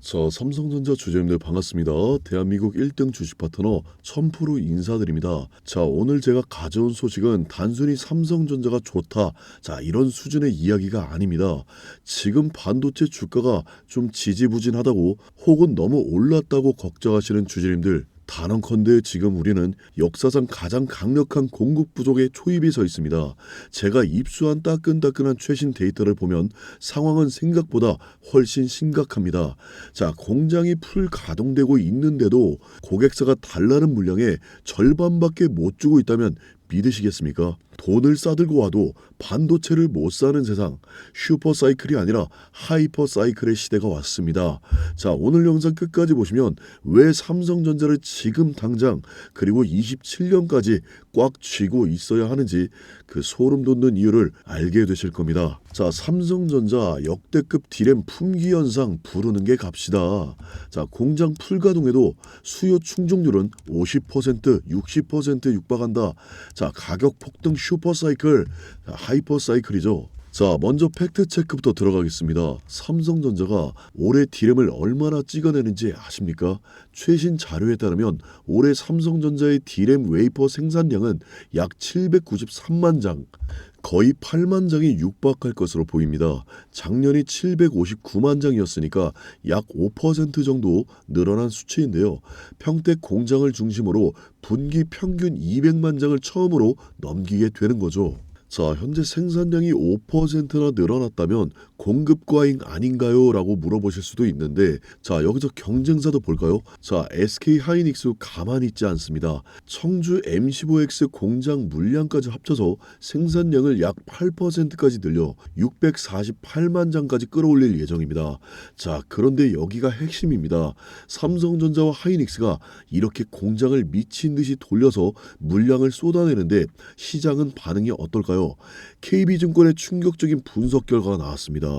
자, 삼성전자 주주님들 반갑습니다. 대한민국 1등 주식 파트너 첨프로 인사드립니다. 자, 오늘 제가 가져온 소식은 단순히 삼성전자가 좋다. 자, 이런 수준의 이야기가 아닙니다. 지금 반도체 주가가 좀 지지부진하다고 혹은 너무 올랐다고 걱정하시는 주주님들 단언컨대 지금 우리는 역사상 가장 강력한 공급 부족의 초입에 서 있습니다. 제가 입수한 따끈따끈한 최신 데이터를 보면 상황은 생각보다 훨씬 심각합니다. 자, 공장이 풀 가동되고 있는데도 고객사가 달라는 물량의 절반밖에 못 주고 있다면 믿으시겠습니까? 돈을 싸들고 와도 반도체를 못 사는 세상, 슈퍼 사이클이 아니라 하이퍼 사이클의 시대가 왔습니다. 자, 오늘 영상 끝까지 보시면 왜 삼성전자를 지금 당장 그리고 27년까지 꽉 쥐고 있어야 하는지 그 소름 돋는 이유를 알게 되실 겁니다. 자, 삼성전자 역대급 디램 품귀 현상 부르는 게 값이다. 자, 공장 풀가동에도 수요 충족률은 50%, 60% 육박한다. 자, 가격 폭등 슈퍼 사이클, 하이퍼 사이클이죠. 자, 먼저 팩트 체크부터 들어가겠습니다. 삼성전자가 올해 디램을 얼마나 찍어내는지 아십니까? 최신 자료에 따르면 올해 삼성전자의 디램 웨이퍼 생산량은 약 793만 장, 거의 8만 장이 육박할 것으로 보입니다. 작년이 759만 장이었으니까 약 5% 정도 늘어난 수치인데요. 평택 공장을 중심으로 분기 평균 200만 장을 처음으로 넘기게 되는 거죠. 자, 현재 생산량이 5%나 늘어났다면 공급 과잉 아닌가요? 라고 물어보실 수도 있는데 자, 여기서 경쟁사도 볼까요? 자, SK 하이닉스 가만히 있지 않습니다. 청주 M15X 공장 물량까지 합쳐서 생산량을 약 8%까지 늘려 648만 장까지 끌어올릴 예정입니다. 자, 그런데 여기가 핵심입니다. 삼성전자와 하이닉스가 이렇게 공장을 미친 듯이 돌려서 물량을 쏟아내는데 시장은 반응이 어떨까요? KB증권의 충격적인 분석 결과가 나왔습니다.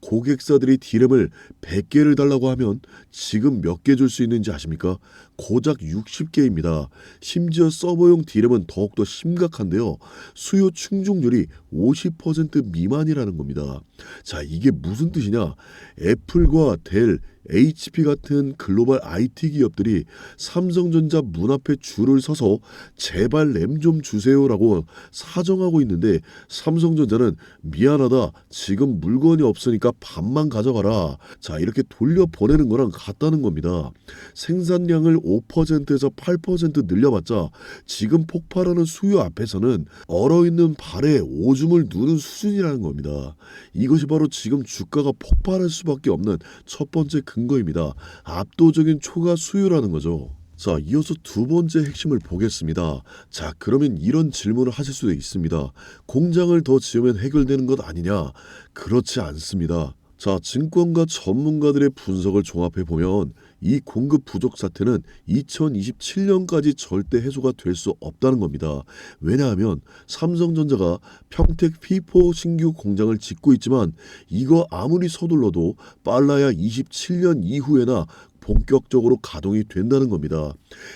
고객사들이 디램을 100개를 달라고 하면 지금 몇 개 줄 수 있는지 아십니까? 고작 60개입니다. 심지어 서버용 디램은 더욱더 심각한데요. 수요 충족률이 50% 미만이라는 겁니다. 자, 이게 무슨 뜻이냐? 애플과 델, HP 같은 글로벌 IT 기업들이 삼성전자 문 앞에 줄을 서서 제발 램 좀 주세요라고 사정하고 있는데 삼성전자는 미안하다. 지금 물건이 없으니까 반만 가져가라. 자 이렇게 돌려 보내는 거랑 같다는 겁니다. 생산량을 5%에서 8% 늘려봤자 지금 폭발하는 수요 앞에서는 얼어있는 발에 오줌을 누는 수준이라는 겁니다. 이것이 바로 지금 주가가 폭발할 수밖에 없는 첫 번째 근 거입니다. 압도적인 초과 수요라는 거죠. 자, 이어서 두 번째 핵심을 보겠습니다. 자, 그러면 이런 질문을 하실 수도 있습니다. 공장을 더 지으면 해결되는 것 아니냐? 그렇지 않습니다. 자, 증권가 전문가들의 분석을 종합해 보면 이 공급 부족 사태는 2027년까지 절대 해소가 될 수 없다는 겁니다. 왜냐하면 삼성전자가 평택 P4 신규 공장을 짓고 있지만 이거 아무리 서둘러도 빨라야 27년 이후에나 본격적으로 가동이 된다는 겁니다.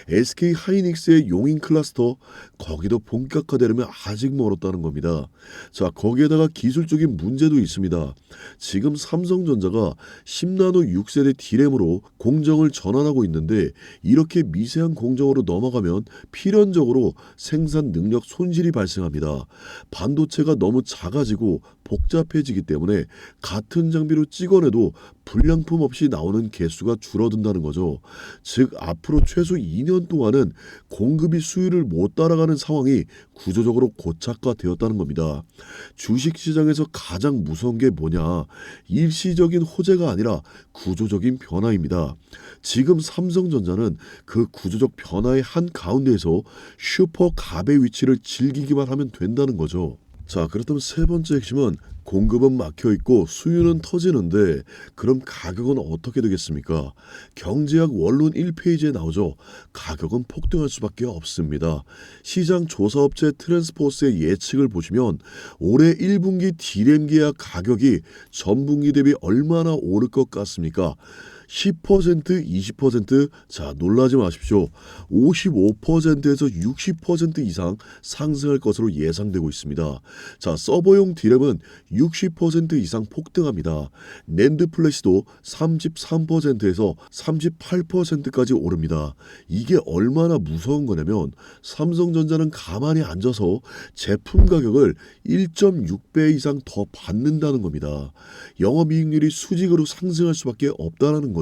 SK 하이닉스의 용인 클러스터 거기도 본격화되려면 아직 멀었다는 겁니다. 자 거기에다가 기술적인 문제도 있습니다. 지금 삼성전자가 10나노 6세대 디램으로 공정을 전환하고 있는데 이렇게 미세한 공정으로 넘어가면 필연적으로 생산 능력 손실이 발생합니다. 반도체가 너무 작아지고 복잡해지기 때문에 같은 장비로 찍어내도 불량품 없이 나오는 개수가 줄어든다는 거죠. 즉 앞으로 최소 2년 동안은 공급이 수요를 못 따라가는 상황이 구조적으로 고착화되었다는 겁니다. 주식 시장에서 가장 무서운 게 뭐냐? 일시적인 호재가 아니라 구조적인 변화입니다. 지금 삼성전자는 그 구조적 변화의 한 가운데에서 슈퍼 갑의 위치를 즐기기만 하면 된다는 거죠. 자, 그렇다면 세 번째 핵심은 공급은 막혀 있고 수요는 터지는데 그럼 가격은 어떻게 되겠습니까? 경제학 원론 1페이지에 나오죠. 가격은 폭등할 수밖에 없습니다. 시장 조사업체 트랜스포스의 예측을 보시면 올해 1분기 디램 계약 가격이 전분기 대비 얼마나 오를 것 같습니까? 10%, 20%, 자, 놀라지 마십시오. 55%에서 60% 이상 상승할 것으로 예상되고 있습니다. 자, 서버용 디램은 60% 이상 폭등합니다. 낸드 플래시도 33%에서 38%까지 오릅니다. 이게 얼마나 무서운 거냐면 삼성전자는 가만히 앉아서 제품 가격을 1.6배 이상 더 받는다는 겁니다. 영업이익률이 수직으로 상승할 수밖에 없다라는 거죠.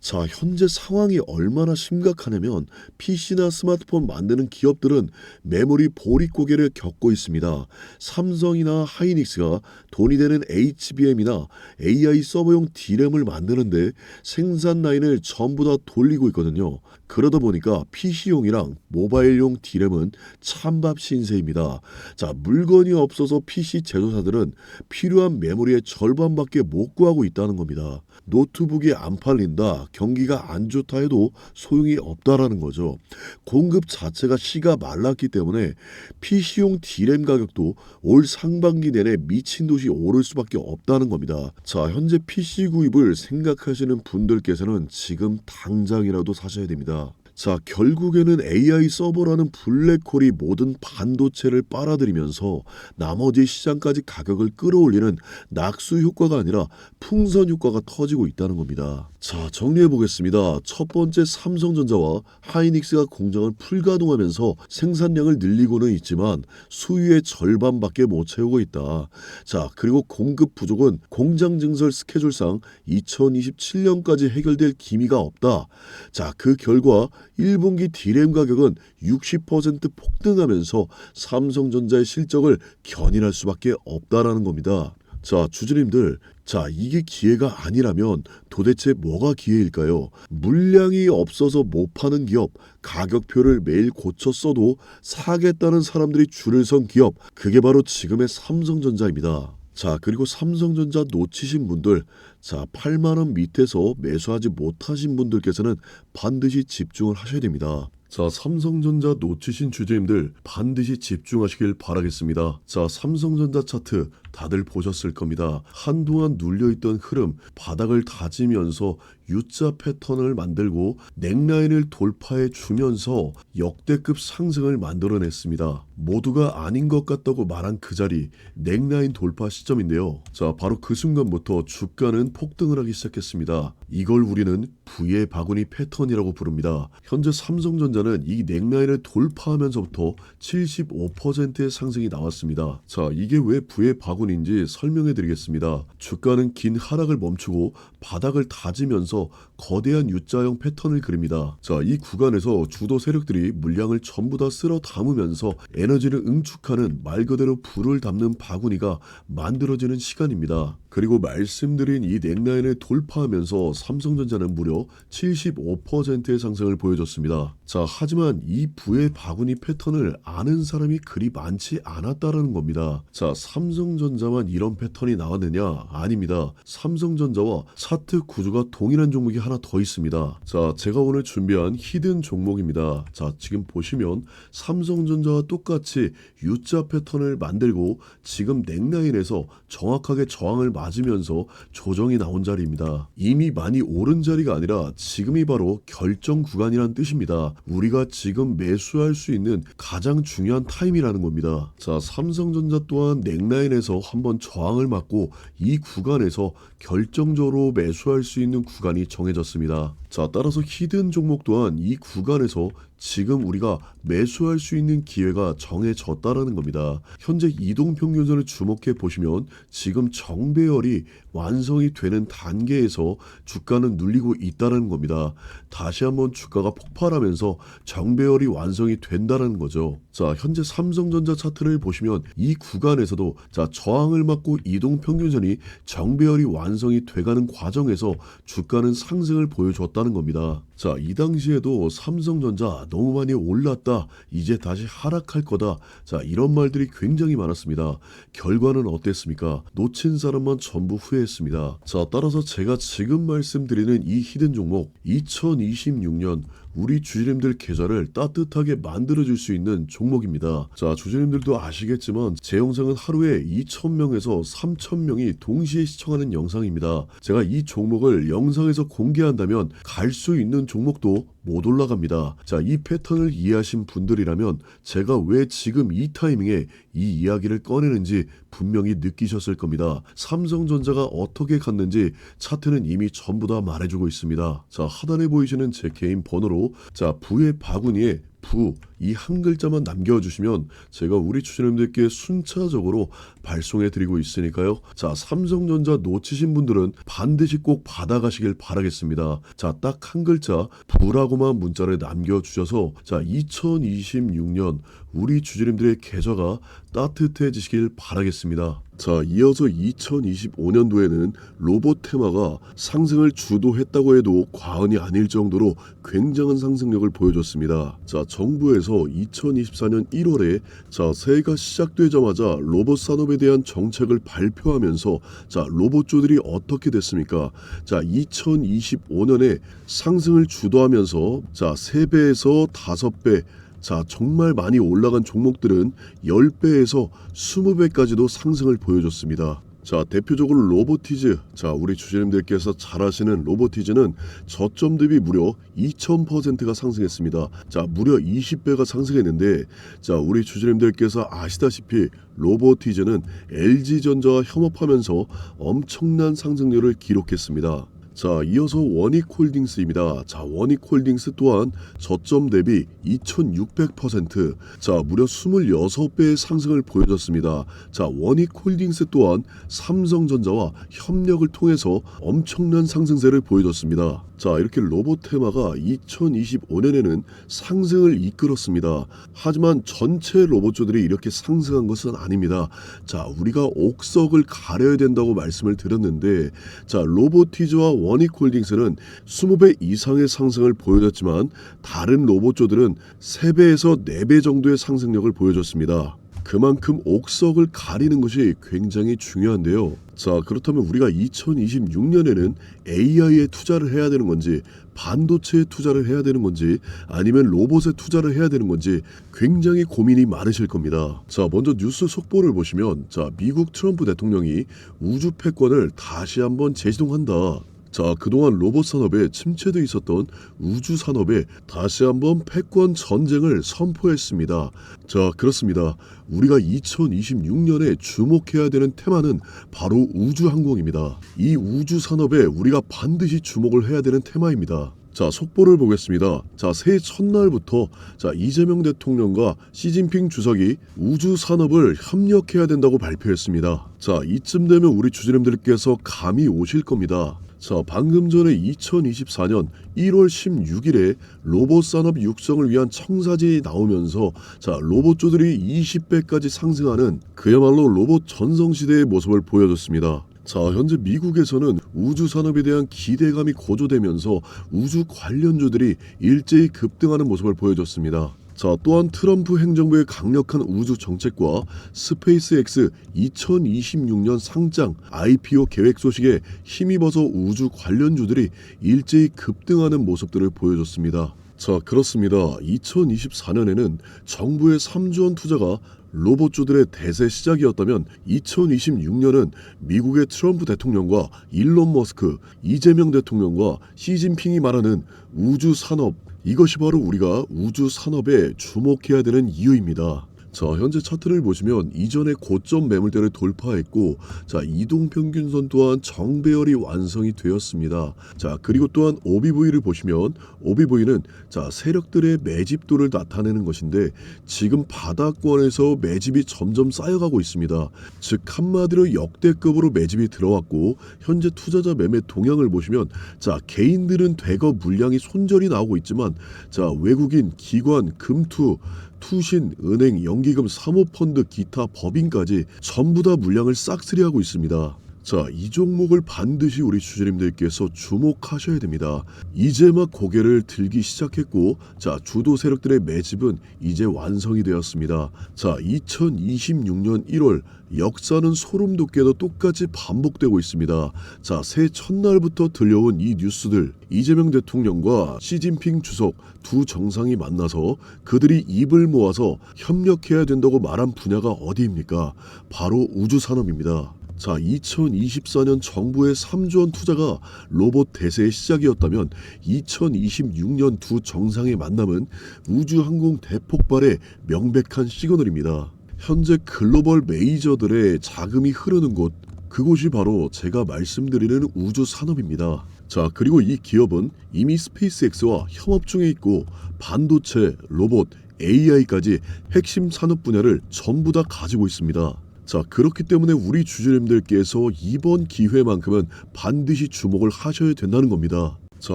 자, 현재 상황이 얼마나 심각하냐면 PC나 스마트폰 만드는 기업들은 메모리 보릿 고개를 겪고 있습니다. 삼성이나 하이닉스가 돈이 되는 HBM이나 AI 서버용 D램을 만드는데 생산 라인을 전부 다 돌리고 있거든요. 그러다 보니까 PC용이랑 모바일용 D램은 찬밥 신세입니다. 자, 물건이 없어서 PC 제조사들은 필요한 메모리의 절반밖에 못 구하고 있다는 겁니다. 노트북이 안 팔린다, 경기가 안 좋다 해도 소용이 없다라는 거죠. 공급 자체가 씨가 말랐기 때문에 PC용 D램 가격도 올 상반기 내내 미친 듯이 오를 수밖에 없다는 겁니다. 자, 현재 PC 구입을 생각하시는 분들께서는 지금 당장이라도 사셔야 됩니다. 자, 결국에는 AI 서버라는 블랙홀이 모든 반도체를 빨아들이면서 나머지 시장까지 가격을 끌어올리는 낙수 효과가 아니라 풍선 효과가 터지고 있다는 겁니다. 자, 정리해 보겠습니다. 첫 번째 삼성전자와 하이닉스가 공장을 풀가동하면서 생산량을 늘리고는 있지만 수요의 절반밖에 못 채우고 있다. 자, 그리고 공급 부족은 공장 증설 스케줄상 2027년까지 해결될 기미가 없다. 자, 그 결과 1분기 디램 가격은 60% 폭등하면서 삼성전자의 실적을 견인할 수밖에 없다라는 겁니다. 자, 주주님들, 자, 이게 기회가 아니라면 도대체 뭐가 기회일까요? 물량이 없어서 못 파는 기업, 가격표를 매일 고쳐 써도 사겠다는 사람들이 줄을 선 기업, 그게 바로 지금의 삼성전자입니다. 자, 그리고 삼성전자 놓치신 분들, 자, 8만 원 밑에서 매수하지 못하신 분들께서는 반드시 집중을 하셔야 됩니다. 자, 삼성전자 놓치신 주주님들 반드시 집중하시길 바라겠습니다. 자, 삼성전자 차트 다들 보셨을 겁니다. 한동안 눌려있던 흐름, 바닥을 다지면서 U자 패턴을 만들고 넥라인을 돌파해 주면서 역대급 상승을 만들어냈습니다. 모두가 아닌 것 같다고 말한 그 자리, 넥라인 돌파 시점인데요. 자, 바로 그 순간부터 주가는 폭등을 하기 시작했습니다. 이걸 우리는 부의 바구니 패턴이라고 부릅니다. 현재 삼성전자는 이 넥라인을 돌파하면서부터 75%의 상승이 나왔습니다. 자, 이게 왜 부의 바구니 인지 설명해 드리겠습니다. 주가는 긴 하락을 멈추고 바닥을 다지면서 거대한 U자형 패턴을 그립니다. 자, 이 구간에서 주도 세력들이 물량을 전부 다 쓸어 담으면서 에너지를 응축하는 말 그대로 불을 담는 바구니가 만들어지는 시간입니다. 그리고 말씀드린 이 넥라인을 돌파하면서 삼성전자는 무려 75%의 상승을 보여줬습니다. 자, 하지만 이 부의 바구니 패턴을 아는 사람이 그리 많지 않았다라는 겁니다. 자, 삼성전자만 이런 패턴이 나왔느냐? 아닙니다. 삼성전자와 차트 구조가 동일한 종목이 하나 더 있습니다. 자, 제가 오늘 준비한 히든 종목입니다. 자, 지금 보시면 삼성전자와 똑같이 U자 패턴을 만들고 지금 넥라인에서 정확하게 저항을 맞으면서 조정이 나온 자리입니다. 이미 많이 오른 자리가 아니라 지금이 바로 결정 구간이란 뜻입니다. 우리가 지금 매수할 수 있는 가장 중요한 타임이라는 겁니다. 자, 삼성전자 또한 넥라인에서 한번 저항을 맞고 이 구간에서 결정적으로 매수할 수 있는 구간이 정해졌습니다. 자, 따라서 히든 종목 또한 이 구간에서 지금 우리가 매수할 수 있는 기회가 정해졌다라는 겁니다. 현재 이동 평균선을 주목해 보시면 지금 정배열이 완성이 되는 단계에서 주가는 눌리고 있다는 겁니다. 다시 한번 주가가 폭발하면서 정배열이 완성이 된다는 거죠. 자, 현재 삼성전자 차트를 보시면 이 구간에서도 자, 저항을 맞고 이동 평균선이 정배열이 완성이 돼가는 과정에서 주가는 상승을 보여줬다 는 겁니다. 자, 이 당시에도 삼성전자 너무 많이 올랐다. 이제 다시 하락할 거다. 자, 이런 말들이 굉장히 많았습니다. 결과는 어땠습니까? 놓친 사람만 전부 후회했습니다. 자, 따라서 제가 지금 말씀드리는 이 히든 종목 2026년 우리 주주님들 계좌를 따뜻하게 만들어줄 수 있는 종목입니다. 자, 주주님들도 아시겠지만 제 영상은 하루에 2,000명에서 3,000명이 동시에 시청하는 영상입니다. 제가 이 종목을 영상에서 공개한다면 갈 수 있는 종목도 못 올라갑니다. 자, 이 패턴을 이해하신 분들이라면 제가 왜 지금 이 타이밍에 이 이야기를 꺼내는지 분명히 느끼셨을 겁니다. 삼성전자가 어떻게 갔는지 차트는 이미 전부 다 말해주고 있습니다. 자, 하단에 보이시는 제 개인 번호로 자, 부의 바구니에 부 이 한 글자만 남겨주시면 제가 우리 주주님들께 순차적으로 발송해 드리고 있으니까요. 자 삼성전자 놓치신 분들은 반드시 꼭 받아가시길 바라겠습니다. 자 딱 한 글자 부라고만 문자를 남겨주셔서 자 2026년 우리 주주님들의 계좌가 따뜻해지시길 바라겠습니다. 자, 이어서 2025년도에는 로봇 테마가 상승을 주도했다고 해도 과언이 아닐 정도로 굉장한 상승력을 보여줬습니다. 자, 정부에서 2024년 1월에 자, 새해가 시작되자마자 로봇 산업에 대한 정책을 발표하면서 자, 로봇주들이 어떻게 됐습니까? 자, 2025년에 상승을 주도하면서 자, 3배에서 5배 자, 정말 많이 올라간 종목들은 10배에서 20배까지도 상승을 보여줬습니다. 자, 대표적으로 로보티즈. 자, 우리 주주님들께서 잘 아시는 로보티즈는 저점 대비 무려 2000%가 상승했습니다. 자, 무려 20배가 상승했는데, 자, 우리 주주님들께서 아시다시피 로보티즈는 LG전자와 협업하면서 엄청난 상승률을 기록했습니다. 자, 이어서 원익홀딩스입니다. 자, 원익홀딩스 또한 저점 대비 2600%, 자, 무려 26배의 상승을 보여줬습니다. 자, 원익홀딩스 또한 삼성전자와 협력을 통해서 엄청난 상승세를 보여줬습니다. 자, 이렇게 로봇 테마가 2025년에는 상승을 이끌었습니다. 하지만 전체 로봇주들이 이렇게 상승한 것은 아닙니다. 자, 우리가 옥석을 가려야 된다고 말씀을 드렸는데, 자, 로보티즈와 원익홀딩스는 20배 이상의 상승을 보여줬지만 다른 로봇주들은 3배에서 4배 정도의 상승력을 보여줬습니다. 그만큼 옥석을 가리는 것이 굉장히 중요한데요. 자, 그렇다면 우리가 2026년에는 AI에 투자를 해야 되는 건지, 반도체에 투자를 해야 되는 건지, 아니면 로봇에 투자를 해야 되는 건지 굉장히 고민이 많으실 겁니다. 자, 먼저 뉴스 속보를 보시면, 자, 미국 트럼프 대통령이 우주 패권을 다시 한번 재시동한다. 자, 그동안 로봇 산업에 침체돼 있었던 우주 산업에 다시 한번 패권 전쟁을 선포했습니다. 자, 그렇습니다. 우리가 2026년에 주목해야 되는 테마는 바로 우주 항공입니다. 이 우주 산업에 우리가 반드시 주목을 해야 되는 테마입니다. 자, 속보를 보겠습니다. 자, 새해 첫날부터 자, 이재명 대통령과 시진핑 주석이 우주 산업을 협력해야 된다고 발표했습니다. 자, 이쯤 되면 우리 주주님들께서 감이 오실 겁니다. 자, 방금 전에 2024년 1월 16일에 로봇 산업 육성을 위한 청사진이 나오면서 자, 로봇주들이 20배까지 상승하는 그야말로 로봇 전성 시대의 모습을 보여줬습니다. 자, 현재 미국에서는 우주 산업에 대한 기대감이 고조되면서 우주 관련주들이 일제히 급등하는 모습을 보여줬습니다. 자, 또한 트럼프 행정부의 강력한 우주 정책과 스페이스X 2026년 상장 IPO 계획 소식에 힘입어서 우주 관련주들이 일제히 급등하는 모습들을 보여줬습니다. 자, 그렇습니다. 2024년에는 정부의 3조 원 투자가 로봇주들의 대세 시작이었다면 2026년은 미국의 트럼프 대통령과 일론 머스크, 이재명 대통령과 시진핑이 말하는 우주 산업 이것이 바로 우리가 우주 산업에 주목해야 되는 이유입니다. 자, 현재 차트를 보시면 이전의 고점 매물대를 돌파했고 자, 이동 평균선 또한 정배열이 완성이 되었습니다. 자, 그리고 또한 OBV를 보시면 OBV는 자, 세력들의 매집도를 나타내는 것인데 지금 바닥권에서 매집이 점점 쌓여가고 있습니다. 즉 한마디로 역대급으로 매집이 들어왔고 현재 투자자 매매 동향을 보시면 자, 개인들은 대거 물량이 손절이 나오고 있지만 자, 외국인, 기관, 금투 투신, 은행, 연기금, 사모펀드, 기타 법인까지 전부 다 물량을 싹쓸이하고 있습니다. 자, 이 종목을 반드시 우리 주주님들께서 주목하셔야 됩니다. 이제 막 고개를 들기 시작했고, 자, 주도 세력들의 매집은 이제 완성이 되었습니다. 자, 2026년 1월 역사는 소름 돋게도 똑같이 반복되고 있습니다. 자, 새해 첫날부터 들려온 이 뉴스들, 이재명 대통령과 시진핑 주석 두 정상이 만나서 그들이 입을 모아서 협력해야 된다고 말한 분야가 어디입니까? 바로 우주 산업입니다. 자, 2024년 정부의 3조 원 투자가 로봇 대세의 시작이었다면 2026년 두 정상의 만남은 우주 항공 대폭발의 명백한 시그널입니다. 현재 글로벌 메이저들의 자금이 흐르는 곳 그곳이 바로 제가 말씀드리는 우주 산업입니다. 자, 그리고 이 기업은 이미 스페이스X와 협업 중에 있고 반도체, 로봇, AI까지 핵심 산업 분야를 전부 다 가지고 있습니다. 자, 그렇기 때문에 우리 주주님들께서 이번 기회만큼은 반드시 주목을 하셔야 된다는 겁니다. 자,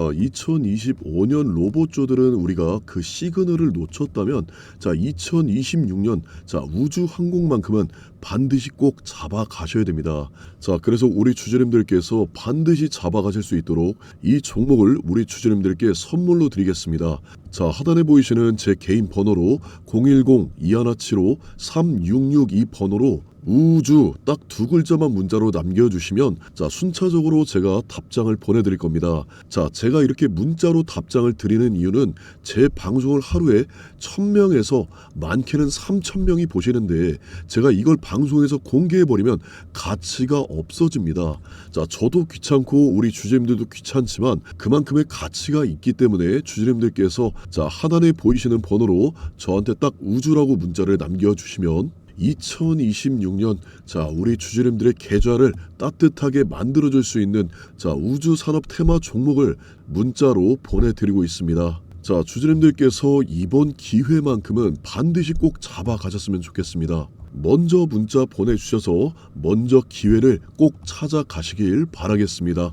2025년 로봇조들은 우리가 그 시그널을 놓쳤다면 자, 2026년 자, 우주 항공만큼은 반드시 꼭 잡아 가셔야 됩니다. 자, 그래서 우리 주주님들께서 반드시 잡아 가실 수 있도록 이 종목을 우리 주주님들께 선물로 드리겠습니다. 자, 하단에 보이시는 제 개인 번호로 010-2175-3662 번호로 우주 딱 두 글자만 문자로 남겨주시면 자 순차적으로 제가 답장을 보내드릴 겁니다. 자 제가 이렇게 문자로 답장을 드리는 이유는 제 방송을 하루에 1000명에서 많게는 3000명이 보시는데 제가 이걸 방송에서 공개해버리면 가치가 없어집니다. 자 저도 귀찮고 우리 주주님들도 귀찮지만 그만큼의 가치가 있기 때문에 주주님들께서 자 하단에 보이시는 번호로 저한테 딱 우주라고 문자를 남겨주시면 2026년 자 우리 주주님들의 계좌를 따뜻하게 만들어줄 수 있는 자 우주 산업 테마 종목을 문자로 보내드리고 있습니다. 자 주주님들께서 이번 기회만큼은 반드시 꼭 잡아 가셨으면 좋겠습니다. 먼저 문자 보내주셔서 먼저 기회를 꼭 찾아가시길 바라겠습니다.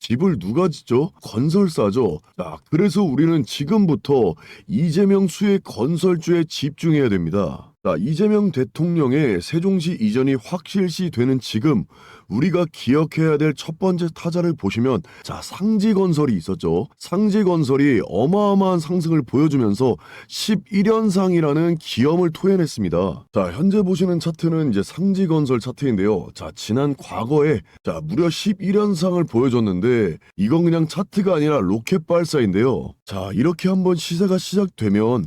집을 누가 짓죠? 건설사죠. 자, 그래서 우리는 지금부터 이재명 수의 건설주에 집중해야 됩니다. 자, 이재명 대통령의 세종시 이전이 확실시 되는 지금 우리가 기억해야 될 첫 번째 타자를 보시면 자, 상지건설이 있었죠. 상지건설이 어마어마한 상승을 보여주면서 11연상이라는 기염을 토해냈습니다. 자, 현재 보시는 차트는 이제 상지건설 차트인데요. 자, 지난 과거에 자, 무려 11연상을 보여줬는데 이건 그냥 차트가 아니라 로켓 발사인데요. 자, 이렇게 한번 시세가 시작되면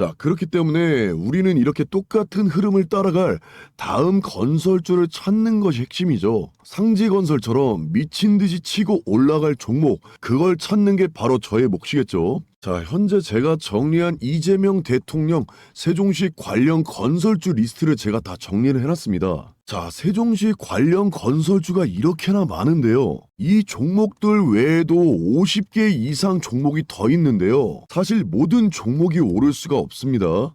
자, 그렇기 때문에 우리는 이렇게 똑같은 흐름을 따라갈 다음 건설주를 찾는 것이 핵심이죠. 상지 건설처럼 미친 듯이 치고 올라갈 종목, 그걸 찾는 게 바로 저의 몫이겠죠. 자, 현재 제가 정리한 이재명 대통령 세종시 관련 건설주 리스트를 제가 다 정리를 해놨습니다. 자, 세종시 관련 건설주가 이렇게나 많은데요. 이 종목들 외에도 50개 이상 종목이 더 있는데요. 사실 모든 종목이 오를 수가 없습니다.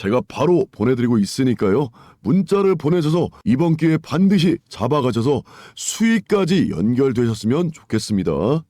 제가 바로 보내드리고 있으니까요. 문자를 보내셔서 이번 기회에 반드시 잡아가셔서 수익까지 연결되셨으면 좋겠습니다.